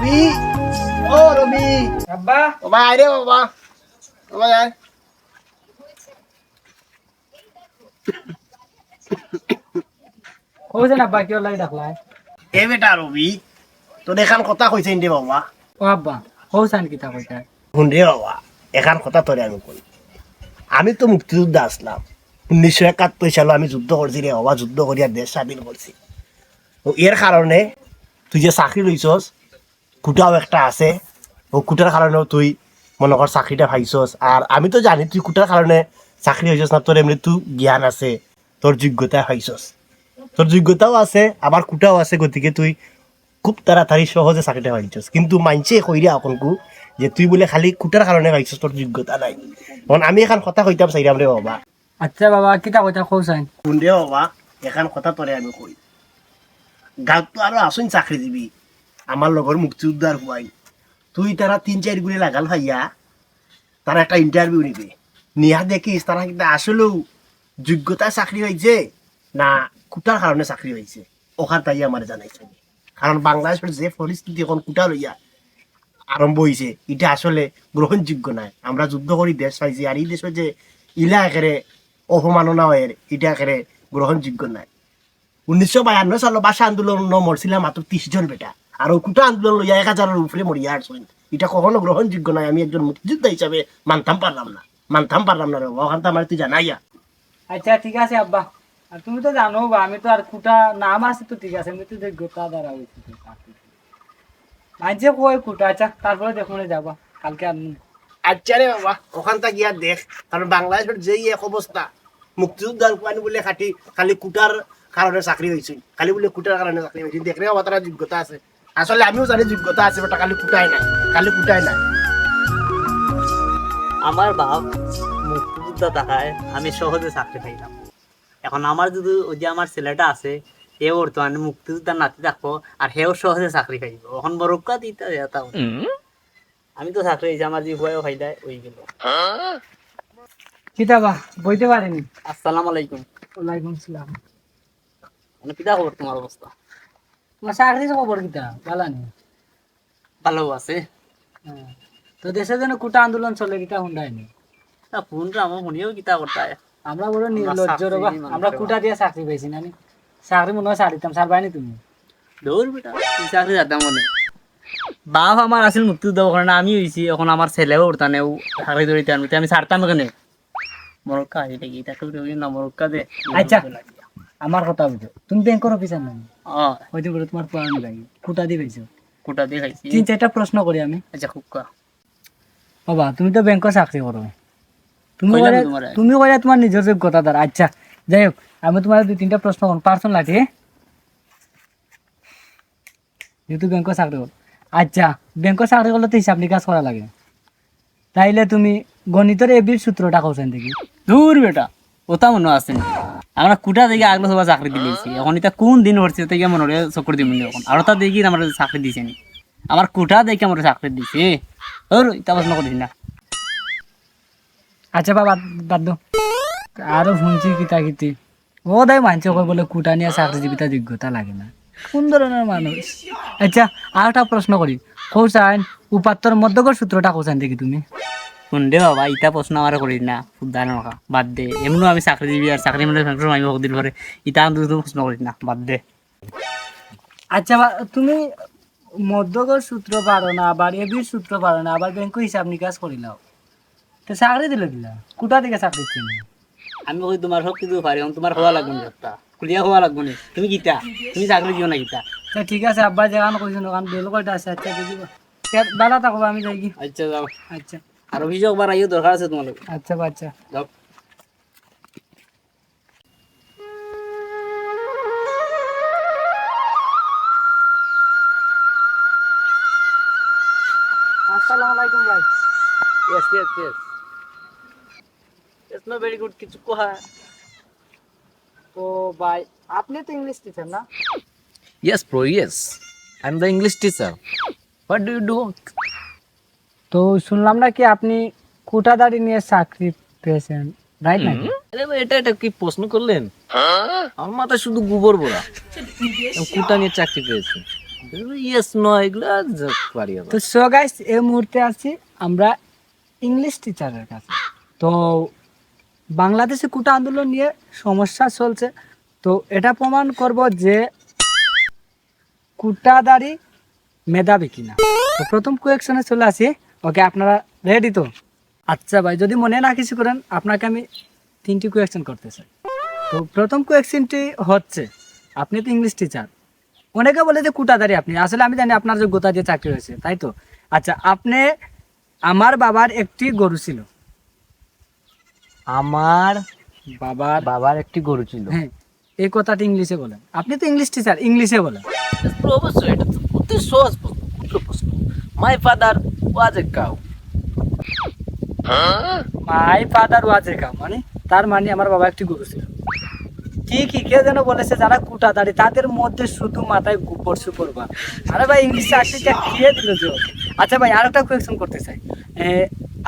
রবি। ও রবি। আব্বা। বাবা আয় রে বাবা। বাবা আয় কইছেন আব্বা কি লাগি ডাকলাই এ বেটা রবি তোর এখান কথা কইছেন রে বাবা। ও আব্বা কইছেন কিতা কইতা শুন রে বাবা এখান কথা তোরে আমি কই আমি তো মুক্তিযোদ্ধা আসলাম উনিশশো একাত্তর সালে আমি যুদ্ধ করছি রে বাবা যুদ্ধ করিয়া দেশ স্বাধীন করছি তো এর কারণে তুই যে চাকরি লইছস কুটাও একটা আছে। ও কুটার কারণেও তুই মনে কর চাকরিটা পাইছস। আর আমি তো জানি তুই কুটার কারণে চাকরি হয়েছস না তোর এমনি তুই জ্ঞান আছে তোর যোগ্যতা পাইছস। তোর যোগ্যতাও আছে আবার কুটাও আছে গতিকে তুই খুব তাড়াতাড়ি সহজে চাকরিটা পাইছস। কিন্তু মানছে কইরা অকনকু যে তুই বলে খালি কুটার কারণে পাইছস তোর যোগ্যতা নাই। এখন আমি এখন কথা কইতাম চাইরাম রে বাবা। আচ্ছা বাবা কিতা কইতা কইছেন কোন রে বাবা এখন কথা তোরে আমি কই গাঁত তো আরও আসুন চাকরি দিবি আমার লগর মুক্তিযোদ্ধার হুয়াই তুই তারা তিন চার গুলি লাগাল ভাইয়া। তারা একটা ইন্টারভিউ নিবে। নিয়া দেখিস তারা কিন্তু আসলেও যোগ্যতায় চাকরি হয়েছে না কুটার কারণে চাকরি হয়েছে ওখান তাই আমার জানাইছে। কারণ বাংলাদেশের যে পরিস্থিতি এখন কুটা লইয়া আরম্ভ হয়েছে এটা আসলে গ্রহণযোগ্য নয় আমরা যুদ্ধ করি দেশ পাইছি আর এই দেশে যে ইলা একেরে অপমাননা হয় এটা একেরে গ্রহণযোগ্য নয় উনিশশো বায়ান্ন সাল ভাষা আন্দোলন মরছিলাম মাত্র ত্রিশ জন বেটা। আর ওই কুটা আন্দোলন লইয়া এক হাজারের উপরে মরিয়া আসছেন এটা কখনো গ্রহণযোগ্য নয়। আমি একজন মুক্তিযোদ্ধা হিসাবে মানতাম পারলাম না। মানতাম পারলাম না রে ওখান তো আমার তুই জানাইয়া। আচ্ছা ঠিক আছে আব্বা। আর তুমি তো জানো বা আমি তো আর কুটা নাম আছে তো ঠিক আছে আমি তো যোগ্যতা দ্বারা হয়েছি। মানছে কই কুটা? আচ্ছা তারপরে দেখুন যাবা কালকে আর আচ্ছা রে বাবা ওখানটা গিয়া দেখ। কারণ বাংলাদেশের যেই এক অবস্থা মুক্তিযোদ্ধার পানি বলে খাটি খালি কুটার কারণে চাকরি হয়েছিল খালি বলে কুটার কারণে চাকরি হয়েছিল দেখ রে বাবা তারা যোগ্যতা আছে। আসলে আমিও জানি যোগ্যতা আছে বাট খালি কুটাই নাই খালি কুটাই নাই। আমার বাপ মুক্তিযোদ্ধা থাকায় আমি সহজে চাকরি পাইলাম এখন আমার যদি ওই যে আমার ছেলেটা আছে এ বর্তমানে মুক্তিযোদ্ধার নাতি থাকব আর হেও সহজে চাকরি পাইব। এখন বরকা দিতে যেতাম আমি তো চাকরি হয়েছে আমার যে ভয় ফাইদায় ওই গেল। কিতা বা বইতে পারিনি? আসসালামু আলাইকুম। ওয়ালাইকুম সালাম। মানে কিতা খবর তোমার অবস্থা? তোমার চাকরির খবর কিতা ভালো নি? ভালো আছে। তো দেশে যেন কুটা আন্দোলন চলে কিতা হুন্ডায়নি তা ফোনটা আমার শুনিও কিতা করতে আমরা বড় নির্লজ্জ মানুষের আমরা কুটা দিয়ে চাকরি পাইছি না নি? চাকরি মনে হয় ছাড়িতাম ছাড়বাইনি তুমি? দৌড় বেটা তুই চাকরি যেতাম মনে? বাপ আমার আছিল মুক্তিযোদ্ধা ওখানে আমি হয়েছি এখন আমার ছেলেও ওরতানে চাকরি ধরিতে আমি আমি ছাড়তাম কেন? মরক্কা এটা কি তাকে না মরক্কা দে। আচ্ছা। আমার কথা বুঝো। তুমি ব্যাংকের অফিসার না ও হয়তো করে তোমার পুরানো লাগে কুটা দিয়ে পাইছো। কোটা দিয়ে খাইছি তিন চারটা প্রশ্ন করি আমি। আচ্ছা খুব বাবা তুমি তো ব্যাংকে চাকরি করো তুমি। তুমি কইলে তোমার নিজের যোগ্যতা দ্বারা আচ্ছা যাই হোক আমি তোমার দুই তিনটা প্রশ্ন করুন পার্সন লাগে। যেহেতু ব্যাংকে চাকরি করো আচ্ছা ব্যাংকে চাকরি করলে তো হিসাব নিকাশ করা লাগে। তাইলে তুমি গণিতের এবির সূত্রটা কৌছেন দেখি। দূর বেটা। ওটা মনে আছে আমরা কুটা থেকে আগলো সবাই চাকরি দিয়েছি। এখন এটা কোন দিন হচ্ছে থেকে মনে হয় চকর দিব এখন? আর ওটা দেখি আমরা চাকরি দিছে নি। আমার কুটা দেখে আমরা চাকরি দিছে ওর এটা প্রশ্ন করিস না। আচ্ছা বাবা, বাদ দো। আরও শুনছি কিতা কিতি ও দাই মানছে কই বলে কুটা নিয়ে চাকরিজীবিতা যোগ্যতা লাগে না। কোন ধরনের মানুষ? আচ্ছা আর প্রশ্ন করি। কৌশান উপাত্তর মধ্যকর সূত্রটা কৌশান দেখি তুমি। শুন দে বাবা ইটা প্রশ্ন আমার করিস না সুদ্ধার নকা বাদ দে। এমনও আমি চাকরি দিবি আর চাকরি মানে সংসার আমি দিন পরে ইটা আমি প্রশ্ন করিস না বাদ দে। আচ্ছা তুমি মধ্যকর সূত্র পারো না আবার এবির সূত্র পারো না আবার ব্যাংক হিসাব নিকাশ করিলাও তো চাকরি দিলে দিলা কুটা থেকে চাকরি চিনি আমি কই তোমার সব কিছু পারি তোমার হওয়া লাগবে না একটা কুলিয়া হওয়া লাগবে না? তুমি গীতা তুমি চাকরি দিও না গীতা তো ঠিক আছে আব্বা যেখানে কইছেন ওখানে বেল কয়টা আছে আচ্ছা দেখিব দাদা থাকব আমি যাই আচ্ছা যাও। আচ্ছা। আর অভিযোগ বার আইও দরকার আছে তোমার আচ্ছা বাচ্চা যাও আসসালামু আলাইকুম ভাই Yes, yes, yes. It's not very good কিছু কোহা তো ভাই আপনি তো ইংলিশ টিচার না Yes, bro, yes. I'm the English teacher. What do you do? তো শুনলাম নাকি আপনি কুটাদারি নিয়ে চাকরি পেয়েছেন রাইট নাকি? আরে ভাই, এটা এটা কি প্রশ্ন করলেন? আমার মাথায় শুধু গোবর আমি কুটা নিয়ে চাকরি পেয়েছি। ইয়েস নো এগুলো পারি তো সো গাইস এই মুহূর্তে আছি আমরা ইংলিশ টিচারের কাছে। তো বাংলাদেশে কুটা আন্দোলন নিয়ে সমস্যা চলছে। তো এটা প্রমাণ করব যে কুটাদারি মেধাবী কিনা। তো প্রথম কোয়েকশনে চলে আসি। ওকে আপনারা রেডি তো? আচ্ছা ভাই যদি মনে না কিছু করেন আপনাকে আমি তিনটি কোয়েকশন করতে চাই। তো প্রথম কোয়েকশনটি হচ্ছে আপনি তো ইংলিশ টিচার অনেকে বলে যে কুটাদারি আপনি। আসলে আমি জানি আপনার যোগ্যতা দিয়ে চাকরি হয়েছে তাই তো? আচ্ছা আপনি আমার বাবার একটি গরু ছিল। আমার বাবার বাবার একটি গরু ছিল। হ্যাঁ এই কথাটি ইংলিশে বলেন। আপনি তো ইংলিশ টিচার ইংলিশে বলেন। অবশ্যই এটা তো অতি সহজ প্রশ্ন। My father was a cow my father was a come মানে তার মানে আমার বাবা একটি গরু ছিল। কি কি কে যেন বলেছে যারা কুটাদারি তাদের মধ্যে শুধু মাথায় গোবর সুপর বা। আরে ভাই ইংলিশ চাকরিটা খেয়ে দিল যে। আচ্ছা ভাই আরেকটা কোয়েশ্চেন করতে চাই।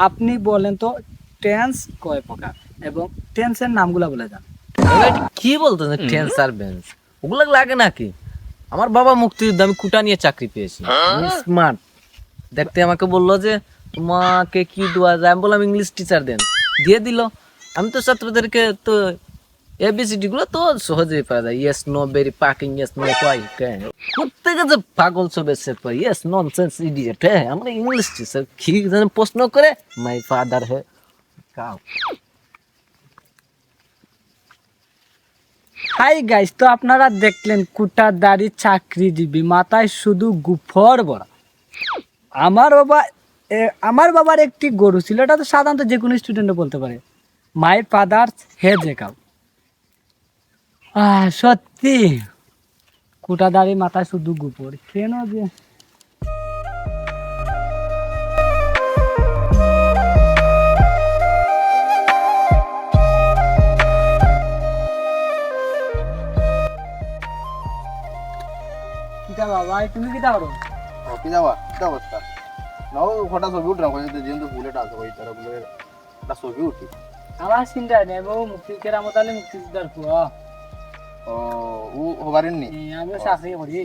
আপনি বলেন তো টেন্স কয় প্রকার? এবং টেন্সের নামগুলো বলে যান। কি বলতো টেন্স আর বেঞ্চ ওগুলো লাগে নাকি? আমার বাবা মুক্তিযুদ্ধ আমি কুটা নিয়ে চাকরি পেয়েছি। স্মার্ট দেখতে আমাকে বলল যে, তোমাকে কি দেওয়া যায়? আমি বললাম ইংলিশ টিচার দেন। দিয়ে দিল। আমি তো ছাত্রদেরকে তো এবিসিডি গুলো তো সহজেই পাওয়া যায়। Yes no very fucking yes no প্রত্যেকে যে পাগল এসে পাই ইয়েস নন সেন্স ইডিয়েট হ্যাঁ। ইংলিশ টিচার কি জানে প্রশ্ন করে my father he cow hi guys তো আপনারা দেখলেন কুটাদারি চাকরিজীবী, মাথায় শুধু গুফর বড়া আমার বাবা এ, আমার বাবার একটি গরু ছিল এটা তো সাধারণত যে কোনো স্টুডেন্টও বলতে পারে। মাই ফাদার হে যে কাউ আহ, সত্যি? কুটাদারি মাথায় শুধু গুপর কেন যে? বাবা তুমি কি যাবা কি অবস্থা? কইতে যেহেতু বুলেট আছে কই তারা বুলেট একটা ছবি আমার চিন্তা নেই বাবু মুক্তি কেরামত আলী মুক্তিযোদ্ধার পুয়া। ও ও হবারেন নি আমিও চাকরি করি।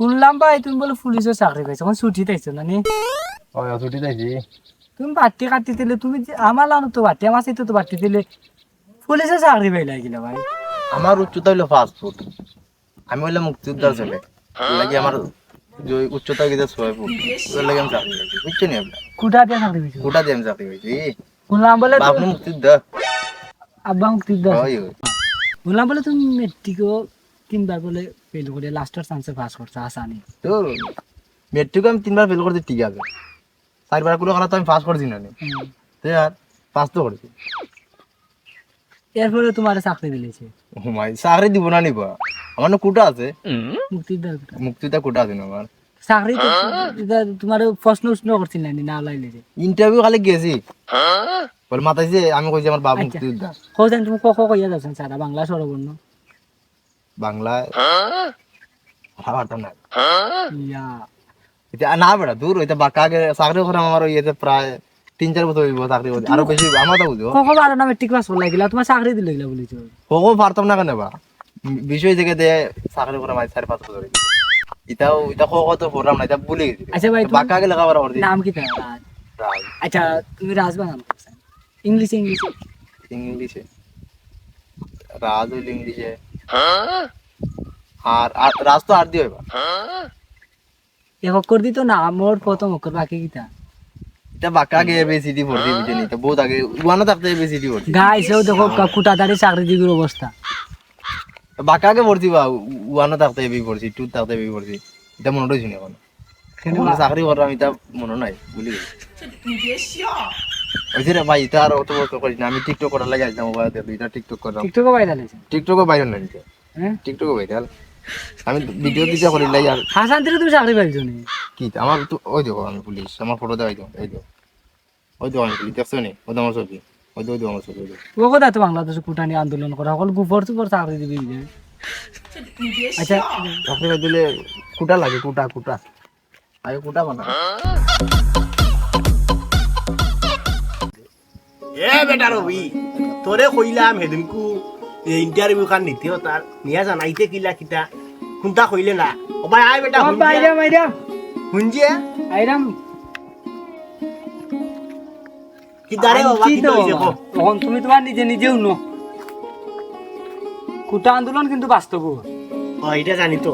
শুনলাম ভাই তুমি বলে পুলিশের চাকরি পাইছো এখন ছুটি তাইছো না নি? ও ছুটি যাইছি তুমি বাটি কাটি দিলে তুমি যে- আমার লানো তো বাটি আমার সাথে তো বাটি দিলে পুলিশের চাকরি পাইলা গিলা ভাই? আমার উচ্চতা হইল ফাস্ট ফুড আমি হইলে মুক্তিযোদ্ধার ছেলে। লাগি আমার যে উচ্চতা গেছে ছয় ফুট ওর লাগে আমি চাকরি পাইছি বুঝছ নি আপনার কুটা দিয়ে চাকরি পাইছো গোটা দিয়ে আমি চাকরি পাইছি শুনলাম বলে বাপ নে মুক্তিযোদ্ধা আব্বা মুক্তিযোদ্ধা ওই ওই। শুনলাম বলে তুমি মেট্রিকও তিনবার বলে ফেল করে লাস্টের চান্সে পাস করছ আসানি। তো মেট্রিক আমি তিনবার ফেল করতে ঠিক আছে। চারবার করে করা তো আমি পাস করছি না নি। তো আর পাস তো করেছি। এরপরে তোমার চাকরি দিলেছে। ও মাই চাকরি দিব না নিবা। আমার না কুটা আছে। মুক্তিযোদ্ধার কুটা। মুক্তিযোদ্ধা কুটা আছে না আমার। চাকরি তোমার প্রশ্ন উষ্ণ করছিল না না লাইলে যে। ইন্টারভিউ খালি গেছি। বলে মাথাইছে আমি কইছি আমার বাবু আচ্ছা। মুক্তিযোদ্ধা। কইছেন তুমি ক ক কইয়া যাচ্ছেন সারা বাংলা সরবর্ণ বাংলায় পারতাম না ইয়া। এটা না বেটা দূর হইতে বাক্কা আগে চাকরি করে আমার ইয়েতে প্রায় তিন চার বছর হইব চাকরি করতে আরও বেশি আমার তো বুঝব ক ক না মেট্রিক পাস গিলা তোমার চাকরি দিলে গিলা বলিছো হোক পারতাম না কেন বা বিষয় থেকে দে চাকরি করে মাঝে চারি পাঁচ বছর। ইটাও এটা হোক তো পড়লাম না এটা ভুলে গেছি। আচ্ছা ভাই, বাক্কা আগে লেখাপড়া নাম কি তার আচ্ছা তুমি নাম ইংলিশে ইংলিশে ইংলিশে রাজ হইল ইংলিশে আর রাজ তো আর দিয়ে হইবা এক অক্ষর দিত না মোর প্রথম অক্ষর বাকি কিতা এটা বাক্কা আগে এবিসিডি পড়তে বুঝে নি বহুত আগে ওয়ানো থাকতে এবিসিডি পড়ছি গাইছেও দেখো কুটাদারি চাকরিজীবীর অবস্থা। বাক্কা আগে পড়ছি বা ওয়ানো থাকতে এবি পড়ছি টু থাকতে এবি পড়ছি এটা মনে রয়েছে না এখন। কোনো চাকরি করলাম এটা মনে নাই ভুলে ওই যে ভাই এটা আর অত বছর করিস না আমি টিকটক করার লাগে মোবাইল এটা টিকটক করলাম টিকটকে বাইরে লেছে টিকটকও বাইরে না হ্যাঁ? টিকটকও বাইরে আমি ভিডিও দিতে করি লাই আর হাসান তুমি চাকরি পাইছো নি? কি আমার তো ওই দেখো আমি পুলিশ। আমার ফটো দেওয়াই দাও এই দেখো। ওই দেখো আমি পুলিশ দেখছ নি? ওই আমার ছবি। ওই দেখো আমার ছবি ও কথা তো বাংলাদেশে কুটানি আন্দোলন করা সকল গুফর সুপর চাকরি দিবি আচ্ছা। চাকরি দিলে কুটা লাগে কুটা কুটা। আগে কুটা বানা এ বেটা রবি তোরে কইলাম সেদিনকু ইন্টারভিউ নিতেও তার নিয়া জানাইতে কিলা শুনতা কইলে না। ও ভাই আয় বেটা শুনজিয়া আইরাম আইরাম আইরাম কি দাঁড়ে বাবা কি হইছে কো? তখন তুমি তোমার নিজে নিজেও ন। কুটা আন্দোলন কিন্তু বাস্তব ও এটা জানি তো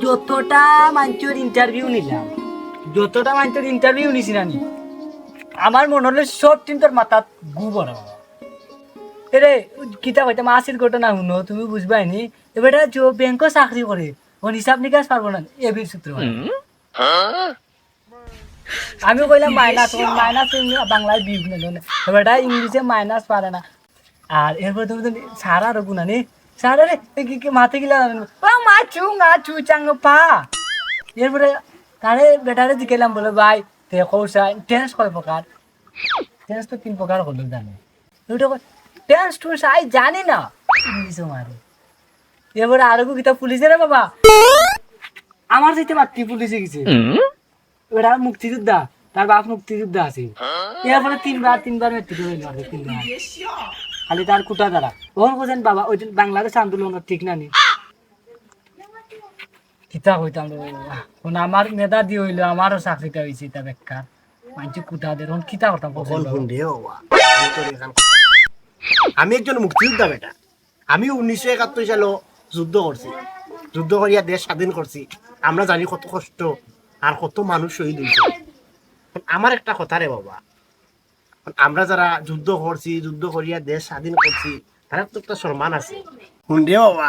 যতটা মানুষের ইন্টারভিউ নিলাম যতটা মানুষের ইন্টারভিউ নিছি আমার মনে হলো সব চিন্তার মাথাত গু বড় এরে কিতা কইতে মাসির ঘটনা শুনো তুমি বুঝবাই নি এবারে যে ব্যাংকও চাকরি করে ওন হিসাব নিকাশ পারব না এবির সূত্র আমি কইলাম মাইনাস মাইনাস বাংলায় বি এবারটা ইংলিশে মাইনাস পারে না। আর এরপর তুমি তো সারা আর গুনানি সারা রে মাথে গিলা মা চু না চু পা। এরপরে তারে বেটারে জিজ্ঞেলাম বলে ভাই তে কৌশা টেন্স কয় প্রকার টেন্স তো তিন প্রকার হলো জানে। ওইটা টেন্স টু আই জানি না। মারে। এরপরে আরও কিতা পুলিশে রে বাবা। আমার সাথে মাতৃ পুলিশে গেছে। ওরা মুক্তিযোদ্ধা তার বাপ মুক্তিযোদ্ধা আছে। এরপরে তিনবার তিনবার মেট্রিক আর তিনবার। খালি তার কুটা দ্বারা। ওর কোথায় বাবা ওই বাংলাদেশ আন্দোলন ঠিক না নি। কিতা হইতাম। কোন আমার মেধা দিয়ে হইল আমারও চাকরিটা হয়েছে তা বেকার। মানছি কুটা দে তখন কিতা করতাম আমি একজন মুক্তিযোদ্ধা, বেটা। আমি উনিশশো একাত্তর সালে যুদ্ধ করছি। যুদ্ধ করিয়া দেশ স্বাধীন করছি। আমরা জানি কত কষ্ট আর কত মানুষ শহীদ হয়েছে। আমার একটা কথা রে বাবা। আমরা যারা যুদ্ধ করছি, যুদ্ধ করিয়া দেশ স্বাধীন করছি, তার তো একটা সম্মান আছে। শুন রে বাবা,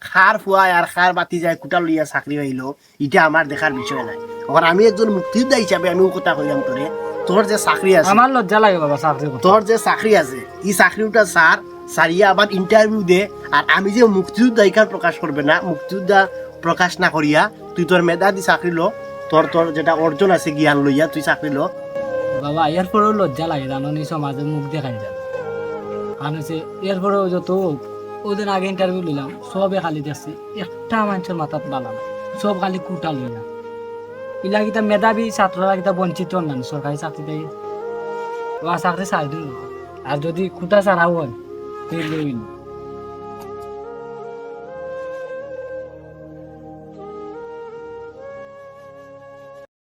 খার ফুয়ায় আর খার বাতি যায় কুটা লইয়া চাকরি হইল এটা আমার দেখার বিষয় নাই। ওখানে আমি একজন মুক্তিযোদ্ধা হিসাবে আমি ও কথা কইলাম তোরে। তোর যে চাকরি আছে আমার লজ্জা লাগে বাবা চাকরি তোর যে চাকরি আছে এই চাকরিটা স্যার সারিয়া আবার ইন্টারভিউ দে আর আমি যে মুক্তিযোদ্ধা এখান প্রকাশ করবে না মুক্তিযোদ্ধা প্রকাশ না করিয়া তুই তোর মেধা দি চাকরি লো তোর তোর যেটা অর্জন আছে জ্ঞান লইয়া তুই চাকরি লো। বাবা এরপরেও লজ্জা লাগে জানো নি সমাজে মুখ দেখাই যায়। কারণ হচ্ছে এরপরেও যত ওদের আগে ইন্টারভিউ নিলাম সবে খালি দেখছি একটা মানুষের মাথাত বালা সব খালি কুটা লইলাম ইলা কিতা মেধাবী ছাত্ররা কিতা বঞ্চিত না, সরকারি চাকরি দেয়। ও চাকরি চাই আর যদি কুটা ছাড়াও হয়